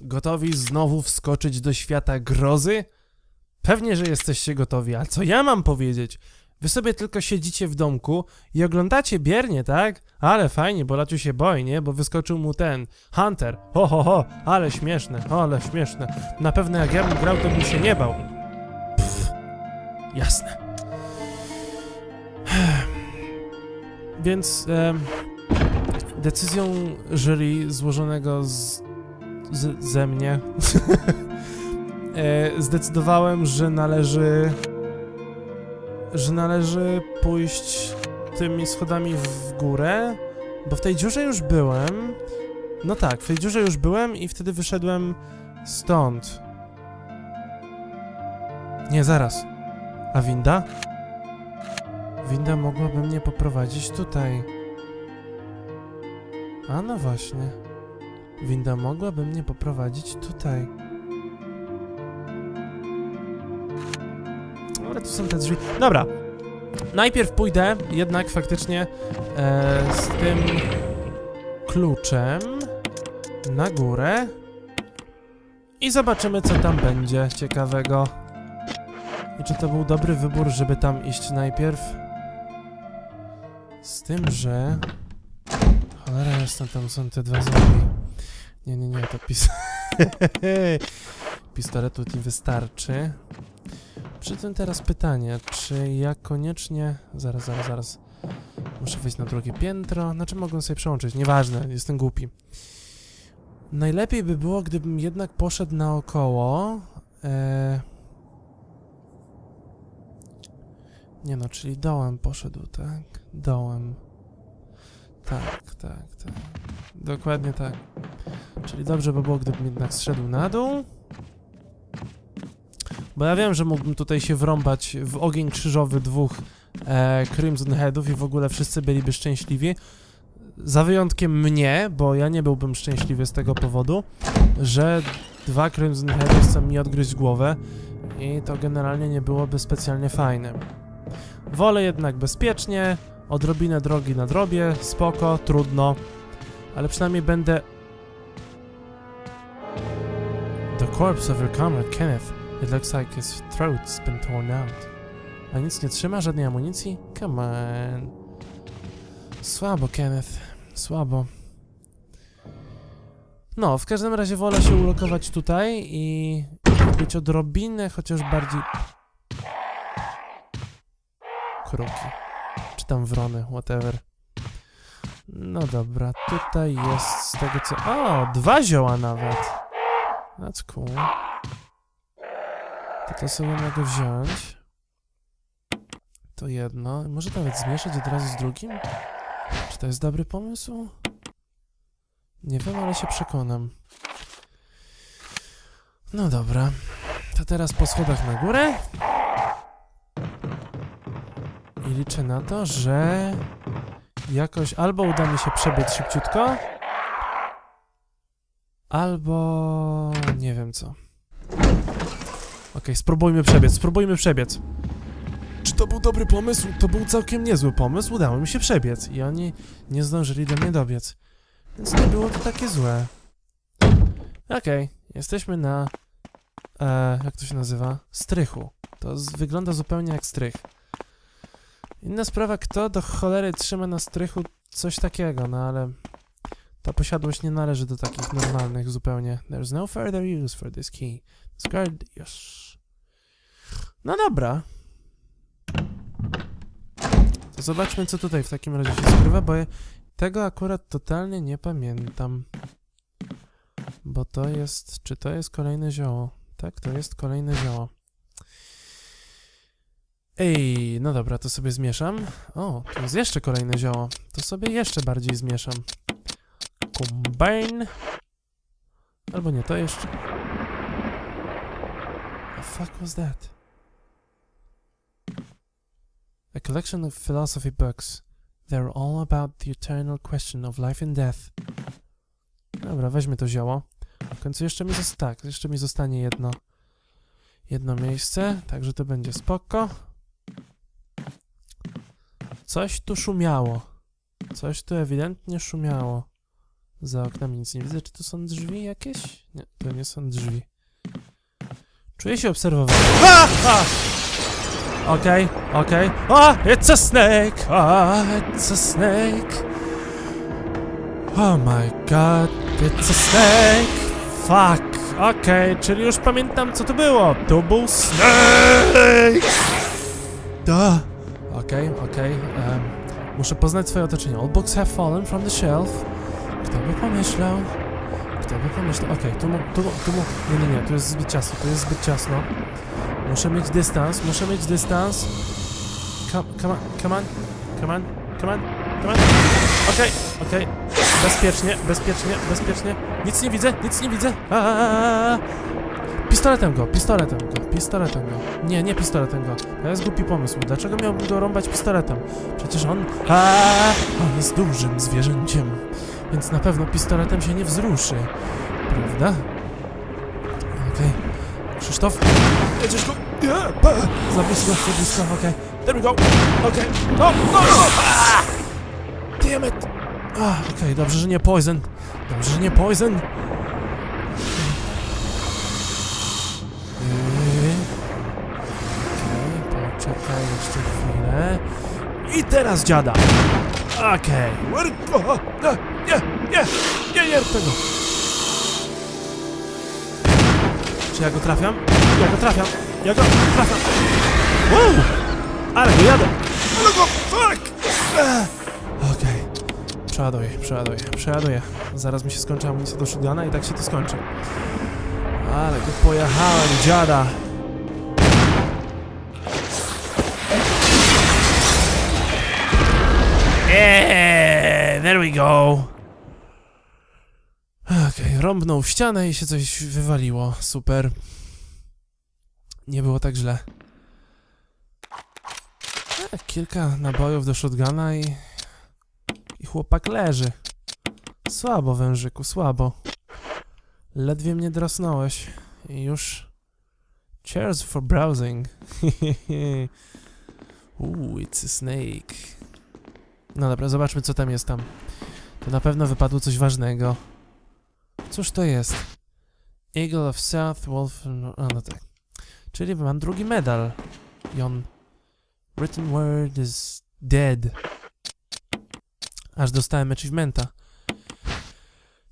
Gotowi znowu wskoczyć do świata grozy? Pewnie, że jesteście gotowi, a co ja mam powiedzieć? Wy sobie tylko siedzicie w domku i oglądacie biernie, tak? Ale fajnie, bo Laciu się boi, nie? Bo wyskoczył mu ten Hunter. Ho, ho, ho, ale śmieszne, ale śmieszne. Na pewno jak ja bym grał, to bym się nie bał. Pff, jasne. Więc em, decyzją jury złożonego z, z, ze mnie e, zdecydowałem, że należy że należy pójść tymi schodami w górę, bo w tej dziurze już byłem. No tak, w tej dziurze już byłem i wtedy wyszedłem stąd. Nie, zaraz. A winda? Winda mogłaby mnie poprowadzić tutaj. A no właśnie. Winda mogłaby mnie poprowadzić tutaj. Dobra, tu są te drzwi. Dobra. Najpierw pójdę jednak faktycznie e, z tym kluczem na górę i zobaczymy, co tam będzie ciekawego. I czy to był dobry wybór, żeby tam iść najpierw? Z tym, że... Cholera jasna, tam są te dwa zombie. Nie, nie, nie, to pis... Pistoletu nie wystarczy. Przy tym teraz pytanie, czy ja koniecznie... Zaraz, zaraz, zaraz. Muszę wejść na drugie piętro. Znaczy mogę sobie przełączyć, nieważne, jestem głupi. Najlepiej by było, gdybym jednak poszedł naokoło. E... Nie no, czyli dołem poszedł, tak? Dołem. Tak, tak, tak. Dokładnie tak. Czyli dobrze by było, gdybym jednak zszedł na dół. Bo ja wiem, że mógłbym tutaj się wrąbać w ogień krzyżowy dwóch e, Crimson Headów i w ogóle wszyscy byliby szczęśliwi. Za wyjątkiem mnie, bo ja nie byłbym szczęśliwy z tego powodu, że dwa Crimson Heady chcą mi odgryźć głowę i to generalnie nie byłoby specjalnie fajne. Wolę jednak bezpiecznie, odrobinę drogi na drobie, spoko, trudno, ale przynajmniej będę... corpse of your comrade Kenneth. It looks like his throat's been torn out. A nic nie trzyma? Żadnej amunicji? Come on. Słabo, Kenneth. Słabo. No, w każdym razie wolę się ulokować tutaj i być odrobinę chociaż bardziej... Kruki. Czy tam wrony, whatever. No dobra, tutaj jest z tego co... O, dwa zioła nawet. That's cool. To to sobie mogę wziąć. To jedno. Może nawet zmieszać od razu z drugim? Czy to jest dobry pomysł? Nie wiem, ale się przekonam. No dobra. To teraz po schodach na górę. I liczę na to, że jakoś albo uda mi się przebiec szybciutko, albo nie wiem co. Okej, spróbujmy przebiec, spróbujmy przebiec. Czy to był dobry pomysł? To był całkiem niezły pomysł, udało mi się przebiec i oni nie zdążyli do mnie dobiec. Więc nie było to takie złe. Okej, jesteśmy na... E, jak to się nazywa? Strychu. To z, wygląda zupełnie jak strych. Inna sprawa, kto do cholery trzyma na strychu coś takiego, no ale... Ta posiadłość nie należy do takich normalnych zupełnie. There's no further use for this key. Discard... Już. No dobra. To zobaczmy, co tutaj w takim razie się skrywa, bo tego akurat totalnie nie pamiętam. Bo to jest... Czy to jest kolejne zioło? Tak, to jest kolejne zioło. Ej, no dobra, to sobie zmieszam. O, tu jest jeszcze kolejne zioło. To sobie jeszcze bardziej zmieszam. Combine. Albo nie, to jeszcze... The fuck was that? A collection of philosophy books. They're all about the eternal question of life and death. Dobra, weźmy to zioło. W końcu jeszcze mi zostanie, tak, jeszcze mi zostanie jedno, jedno miejsce, także to będzie spoko. Coś tu szumiało. Coś tu ewidentnie szumiało. Za oknami nic nie widzę. Czy to są drzwi jakieś? Nie, to nie są drzwi. Czuję się obserwowany. Ha! Ha! Okej, okej. A, it's a snake! Ah, it's a snake! Oh my god, it's a snake! Fuck! Okej, czyli już pamiętam co to było. To był snake! Da! Okej, okej. em, muszę poznać swoje otoczenie. All books have fallen from the shelf. Kto by pomyślał? Kto by pomyślał? Okej, tu, mu- tu, tu, mu- nie, nie, nie, tu jest zbyt ciasno, tu jest zbyt ciasno. Muszę mieć dystans, muszę mieć dystans. Come, come on, come on, come on, come on, come on. Okej, okej. Bezpiecznie, bezpiecznie, bezpiecznie. Nic nie widzę, nic nie widzę. Aaaa. Pistoletem go, pistoletem go, pistoletem go. Nie, nie pistoletem go. To jest głupi pomysł. Dlaczego miałbym go rąbać pistoletem? Przecież on... Aaaa. On jest dużym zwierzęciem, więc na pewno pistoletem się nie wzruszy. Prawda? Okej. Krzysztof? Jedziesz go? Za blisko, za blisko, okej. There we go. Okej. No, no, no. Ah! Damn it. Ah, okej, dobrze, że nie poison. Dobrze, że nie poison. Yy. Okej, poczekaj jeszcze chwilę. I teraz dziada. Okej. Okay. Nie, nie, rób tego. Czy ja go trafiam? Ja go trafiam. Ja go trafiam. Wow! Ale go jadę. Ale go, fuck! Ech. Okej. Przeładuję, przeładuję, przeładuję. Zaraz mi się skończy amunicja do shotguna i tak się to skończy. Ale go pojechałem, dziada. Eee, there we go. Rąbnął w ścianę i się coś wywaliło. Super. Nie było tak źle. E, kilka nabojów do shotguna i... I chłopak leży. Słabo, wężyku, słabo. Ledwie mnie drosnąłeś. I już... Cheers for browsing. Uuu, it's a snake. No dobra, zobaczmy co tam jest tam. To na pewno wypadło coś ważnego. Cóż to jest? Eagle of South, Wolf... No, a, no tak. Czyli mam drugi medal. I on... Written word is dead. Aż dostałem achievementa.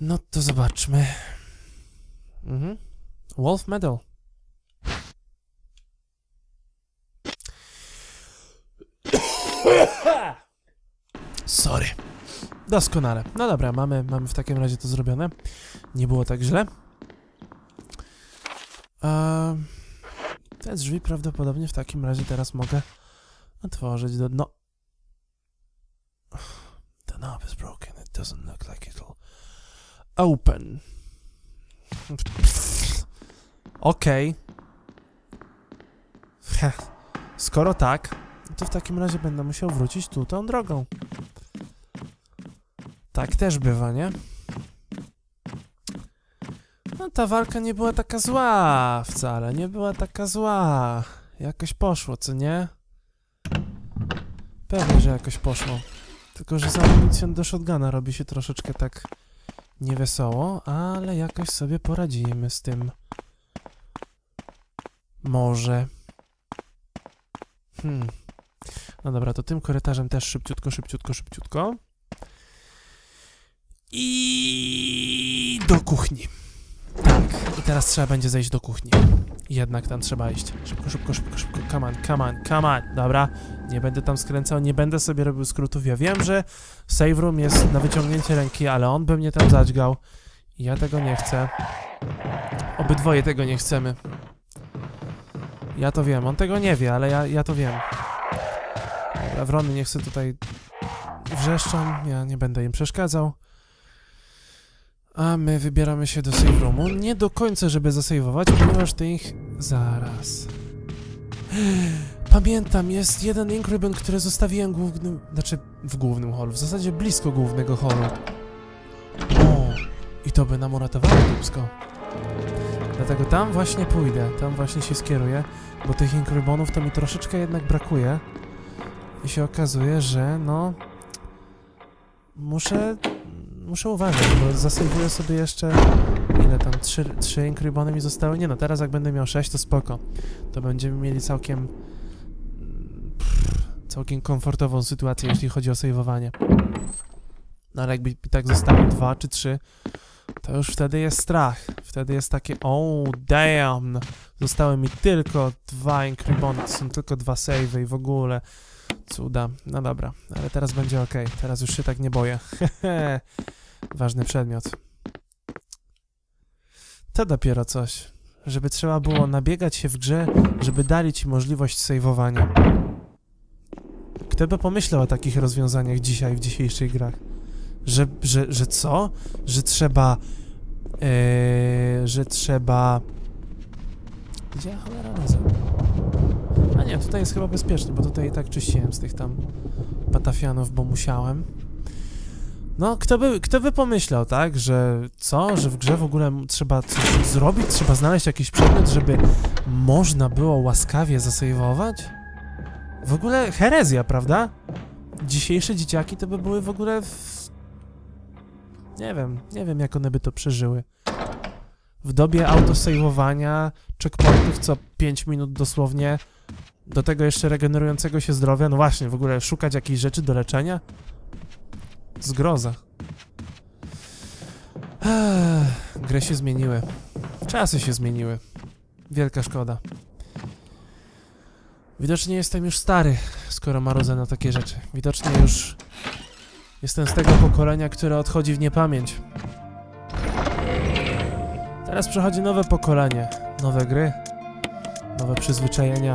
No to zobaczmy. Mhm. Wolf medal. Sorry. Doskonale. No dobra, mamy, mamy w takim razie to zrobione. Nie było tak źle. Ehm, te drzwi prawdopodobnie w takim razie teraz mogę otworzyć do... No. The knob is broken. It doesn't look like it'll open. Okej. Heh. Skoro tak, to w takim razie będę musiał wrócić tu tą drogą. Tak też bywa, nie? No ta walka nie była taka zła wcale, nie była taka zła. Jakoś poszło, co nie? Pewnie, że jakoś poszło. Tylko, że za amunicją do shotguna robi się troszeczkę tak niewesoło, ale jakoś sobie poradzimy z tym. Może. Hmm. No dobra, to tym korytarzem też szybciutko, szybciutko, szybciutko. I do kuchni. Tak, i teraz trzeba będzie zejść do kuchni. Jednak tam trzeba iść. Szybko, szybko, szybko, szybko. Come on, come on, come on. Dobra, nie będę tam skręcał, nie będę sobie robił skrótów. Ja wiem, że save room jest na wyciągnięcie ręki, ale on by mnie tam zadźgał. Ja tego nie chcę. Obydwoje tego nie chcemy. Ja to wiem, on tego nie wie, ale ja, ja to wiem. Dobra, wrony nie chcę tutaj wrzeszczą, ja nie będę im przeszkadzał. A my wybieramy się do save roomu. Nie do końca, żeby zasejwować, ponieważ tych... Zaraz. Pamiętam, jest jeden ink ribbon, który zostawiłem głównym... Znaczy, w głównym holu. W zasadzie blisko głównego holu. O, i to by nam uratowało dupsko. Dlatego tam właśnie pójdę, tam właśnie się skieruję, bo tych ink ribbonów to mi troszeczkę jednak brakuje. I się okazuje, że no... Muszę muszę uważać, bo zasejwuję sobie jeszcze... Ile tam? Trzy, trzy inkrybony mi zostały? Nie no, teraz jak będę miał sześć, to spoko. To będziemy mieli całkiem... Całkiem komfortową sytuację, jeśli chodzi o sejwowanie. No ale jakby tak zostały dwa czy trzy, to już wtedy jest strach. Wtedy jest takie, oh damn, zostały mi tylko dwa inkrybony, to są tylko dwa savey w ogóle. Cuda. No dobra, ale teraz będzie ok. Teraz już się tak nie boję. Ważny przedmiot. To dopiero coś. Żeby trzeba było nabiegać się w grze, żeby dali ci możliwość saveowania. Kto by pomyślał o takich rozwiązaniach dzisiaj, w dzisiejszych grach? Że, że, że co? Że trzeba... Yy, że trzeba... Gdzie ja cholera razem? Nie, tutaj jest chyba bezpiecznie, bo tutaj i tak czyściłem z tych tam patafianów, bo musiałem. No, kto by, kto by pomyślał, tak, że co, że w grze w ogóle trzeba coś zrobić, trzeba znaleźć jakiś przedmiot, żeby można było łaskawie zasejwować? W ogóle herezja, prawda? Dzisiejsze dzieciaki to by były w ogóle w... Nie wiem, nie wiem jak one by to przeżyły. W dobie autosejwowania, checkpointów co 5 minut dosłownie, do tego jeszcze regenerującego się zdrowia, no właśnie, w ogóle szukać jakichś rzeczy do leczenia? Zgroza. Gry się zmieniły. Czasy się zmieniły. Wielka szkoda. Widocznie jestem już stary, skoro marudzę na takie rzeczy. Widocznie już jestem z tego pokolenia, które odchodzi w niepamięć. Teraz przychodzi nowe pokolenie, nowe gry, nowe przyzwyczajenia.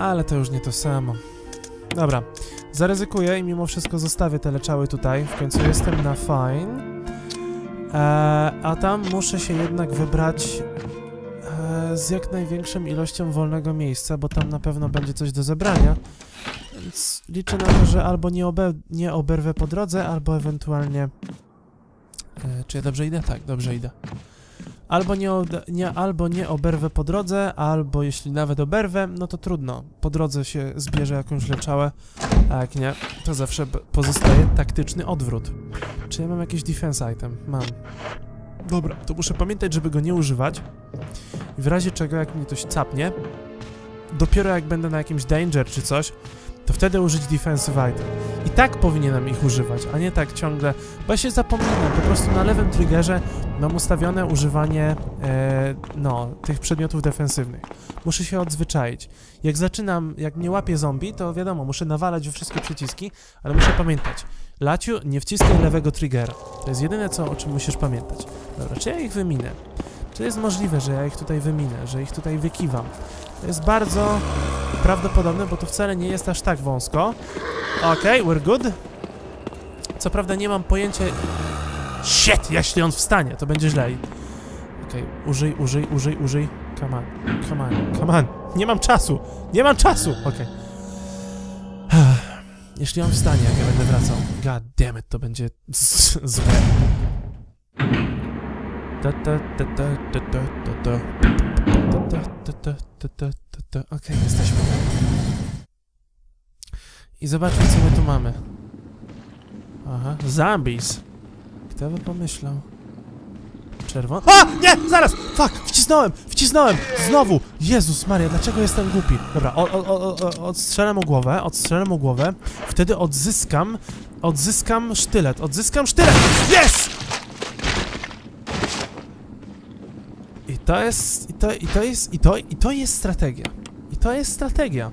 Ale to już nie to samo. Dobra, zaryzykuję i mimo wszystko zostawię te leczały tutaj. W końcu jestem na fine. E, a tam muszę się jednak wybrać e, z jak największą ilością wolnego miejsca, bo tam na pewno będzie coś do zebrania. Więc liczę na to, że albo nie, obe nie oberwę po drodze, albo ewentualnie... E, czy ja dobrze idę? Tak, dobrze idę. Albo nie, nie, albo nie oberwę po drodze, albo jeśli nawet oberwę, no to trudno. Po drodze się zbierze jakąś leczałę, a jak nie, to zawsze pozostaje taktyczny odwrót. Czy ja mam jakiś defense item? Mam. Dobra, to muszę pamiętać, żeby go nie używać. W razie czego, jak mnie coś capnie, dopiero jak będę na jakimś danger czy coś, to wtedy użyć defensive item. I tak powinienem ich używać, a nie tak ciągle, bo ja się zapominam, po prostu na lewym triggerze mam ustawione używanie, e, no, tych przedmiotów defensywnych. Muszę się odzwyczaić. Jak zaczynam, jak mnie łapie zombie, to wiadomo, muszę nawalać we wszystkie przyciski, ale muszę pamiętać. Laciu, nie wciskaj lewego triggera. To jest jedyne, co, o czym musisz pamiętać. Dobra, czy ja ich wyminę? Czy jest możliwe, że ja ich tutaj wyminę, że ich tutaj wykiwam? To jest bardzo prawdopodobne, bo tu wcale nie jest aż tak wąsko. Okej, we're good. Co prawda nie mam pojęcia... Shit! Jeśli on wstanie, to będzie źle. Okej, użyj, użyj, użyj, użyj. Come on, come on, come on. Nie mam czasu! Nie mam czasu! Okej. Jeśli on wstanie, jak ja będę wracał. God damn it, to będzie złe. Okej, jesteśmy. I zobaczmy, co my tu mamy. Aha, zombies. Kto by pomyślał? Czerwony. A! Nie! Zaraz! Fuck! Wcisnąłem! Wcisnąłem! Znowu! Jezus Maria, dlaczego jestem głupi? Dobra, o, o, o, odstrzelę mu głowę, odstrzelę mu głowę. Wtedy odzyskam... Odzyskam sztylet, odzyskam sztylet! Yes! I to jest... I to, i to jest... I to, I to jest strategia. I to jest strategia.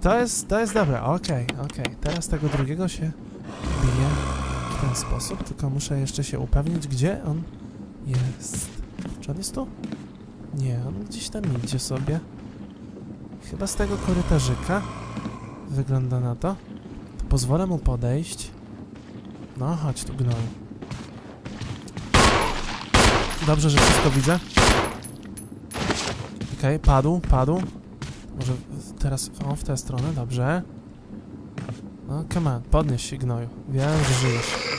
To jest... To jest dobre. Okej, okej. Teraz tego drugiego się ten sposób, tylko muszę jeszcze się upewnić, gdzie on jest. Czy on jest tu? Nie, on gdzieś tam idzie sobie. Chyba z tego korytarzyka. Wygląda na to. To pozwolę mu podejść. No, chodź tu, gnoju. Dobrze, że wszystko widzę. Okej, padł, padł. Może teraz, o, w tę stronę, dobrze. No, come on, podnieś się, gnoju. Wiem, że żyjesz.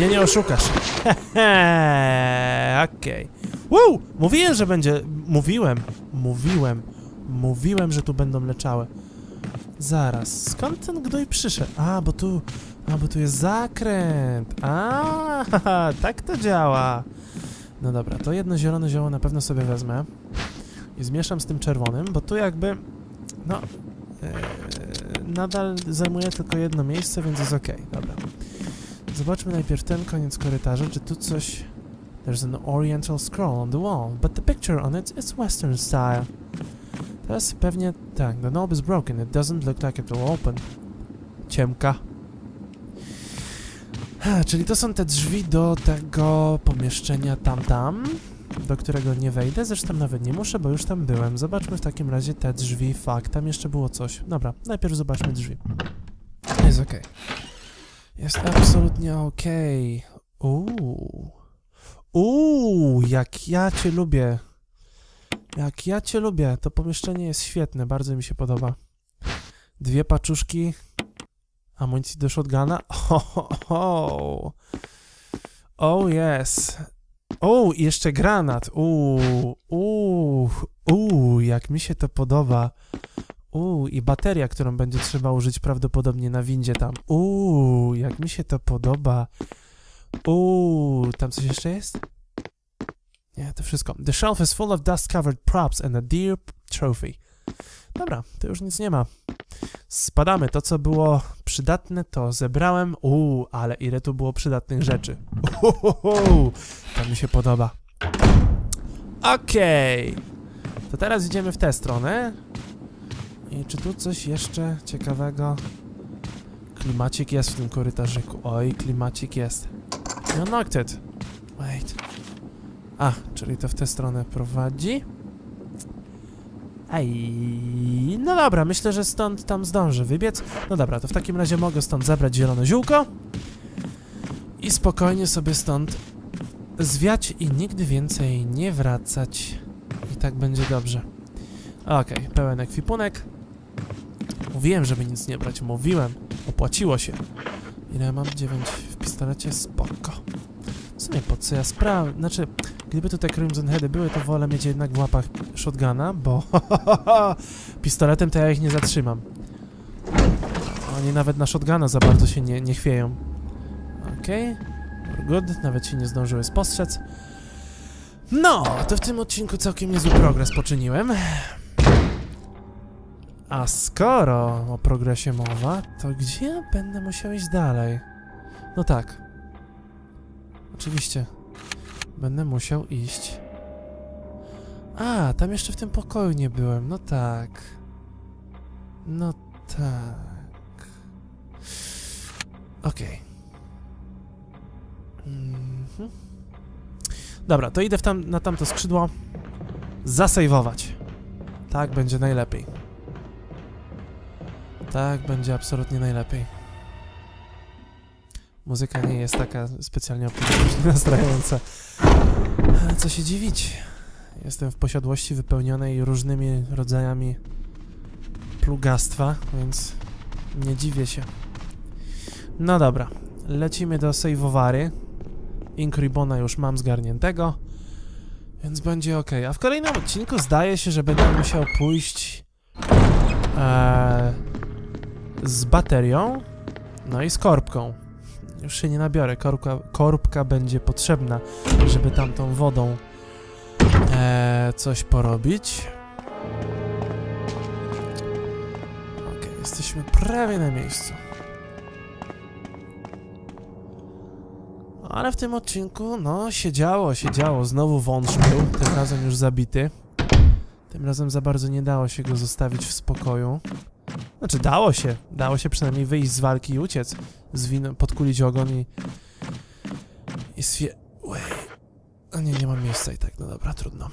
Mnie nie oszukasz. Hehe, okej. Wow! Mówiłem, że będzie... Mówiłem. Mówiłem. Mówiłem, że tu będą leczały. Zaraz, skąd ten gnój przyszedł? A, bo tu, a, bo tu jest zakręt. A, tak to działa. No dobra, to jedno zielone zioło na pewno sobie wezmę i zmieszam z tym czerwonym, bo tu jakby, no, e, nadal zajmuje tylko jedno miejsce, więc jest ok. Dobra. Zobaczmy najpierw ten koniec korytarza, czy tu coś... There's an oriental scroll on the wall, but the picture on it is western style. Teraz pewnie... Tak, the knob is broken, it doesn't look like it will open. Ciemka. Ha, czyli to są te drzwi do tego pomieszczenia tam-tam, do którego nie wejdę, zresztą nawet nie muszę, bo już tam byłem. Zobaczmy w takim razie te drzwi, fakt, tam jeszcze było coś. Dobra, najpierw zobaczmy drzwi. Jest okej. Jest absolutnie okej. Uuu. Uuu, jak ja cię lubię. Jak ja cię lubię. To pomieszczenie jest świetne, bardzo mi się podoba. Dwie paczuszki amunicji do shotguna. Oh, oh, oh. oh yes. O, i jeszcze granat. Uuu, uuu, uuu, jak mi się to podoba. Uuu, i bateria, którą będzie trzeba użyć prawdopodobnie na windzie tam. Uuu, jak mi się to podoba. Uuu, tam coś jeszcze jest? Nie, to wszystko. The shelf is full of dust-covered props and a dear trophy. Dobra, to już nic nie ma. Spadamy. To, co było przydatne, to zebrałem. Uuu, ale ile tu było przydatnych rzeczy. Uhuhu, to mi się podoba. Okej. To teraz idziemy w tę stronę. I czy tu coś jeszcze ciekawego? Klimacik jest w tym korytarzyku. Oj, klimacik jest. Unlocked it. Wait. A, czyli to w tę stronę prowadzi. Ej, no dobra, myślę, że stąd tam zdążę wybiec. No dobra, to w takim razie mogę stąd zabrać zielone ziółko i spokojnie sobie stąd zwiać i nigdy więcej nie wracać. I tak będzie dobrze. Okej, pełen ekwipunek. Mówiłem, żeby nic nie brać, mówiłem. Opłaciło się. Ile mam? 9 w pistolecie? Spoko. W sumie po co ja spraw... Znaczy, gdyby tutaj Crimson Heady były, to wolę mieć jednak w łapach shotguna, bo pistoletem to ja ich nie zatrzymam. Oni nawet na shotguna za bardzo się nie, nie chwieją. Okej. Okay. Good. Nawet się nie zdążyły spostrzec. No, to w tym odcinku całkiem niezły progres poczyniłem. A skoro o progresie mowa, to gdzie ja będę musiał iść dalej? No tak. Oczywiście. Będę musiał iść. A, tam jeszcze w tym pokoju nie byłem. No tak. No tak. Okej. Mhm. Dobra, to idę w tam, na tamto skrzydło. Zasejwować. Tak będzie najlepiej. Tak będzie absolutnie najlepiej. Muzyka nie jest taka specjalnie optymistycznie nastrajająca. Ale co się dziwić? Jestem w posiadłości wypełnionej różnymi rodzajami plugastwa, więc nie dziwię się. No dobra, lecimy do sejwowary. Ink Ribbona już mam zgarniętego, więc będzie ok. A w kolejnym odcinku zdaje się, że będę musiał pójść e, z baterią, no i z korbką. Już się nie nabiorę, korbka, korbka będzie potrzebna, żeby tamtą wodą e, coś porobić. Ok, jesteśmy prawie na miejscu. Ale w tym odcinku, no, się działo, się działo. Znowu wąż był, tym razem już zabity. Tym razem za bardzo nie dało się go zostawić w spokoju. Znaczy, dało się. Dało się przynajmniej wyjść z walki i uciec. Zwin podkulić ogon i... I swie... Ue. A nie, nie mam miejsca i tak, no dobra, trudno.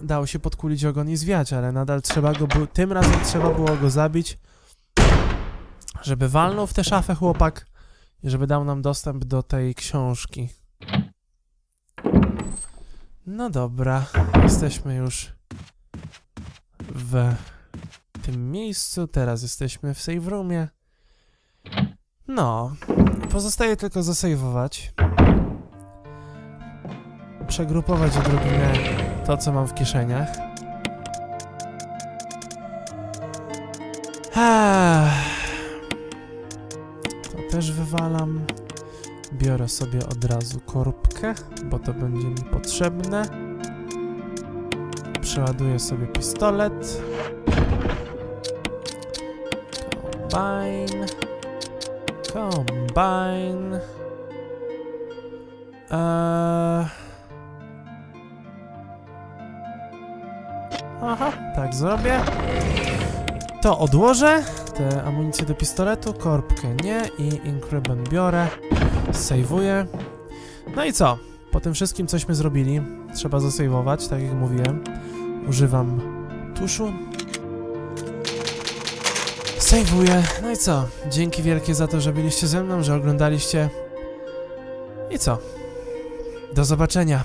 Dało się podkulić ogon i zwiać, ale nadal trzeba go... Tym razem trzeba było go zabić, żeby walnął w tę szafę chłopak i żeby dał nam dostęp do tej książki. No dobra, jesteśmy już w tym miejscu. Teraz jesteśmy w save roomie. No, pozostaje tylko zasejwować. Przegrupować odrobinę to, co mam w kieszeniach. To też wywalam. Biorę sobie od razu korbkę, bo to będzie mi potrzebne. Przeładuję sobie pistolet. Combine. Combine. Eee... Aha, tak zrobię. To odłożę. Te amunicje do pistoletu, korbkę nie i Ink Ribbon biorę. Sejwuję. No i co? Po tym wszystkim, cośmy zrobili, trzeba zasejwować, tak jak mówiłem. Używam tuszu. Sejwuję. No i co? Dzięki wielkie za to, że byliście ze mną, że oglądaliście. I co? Do zobaczenia.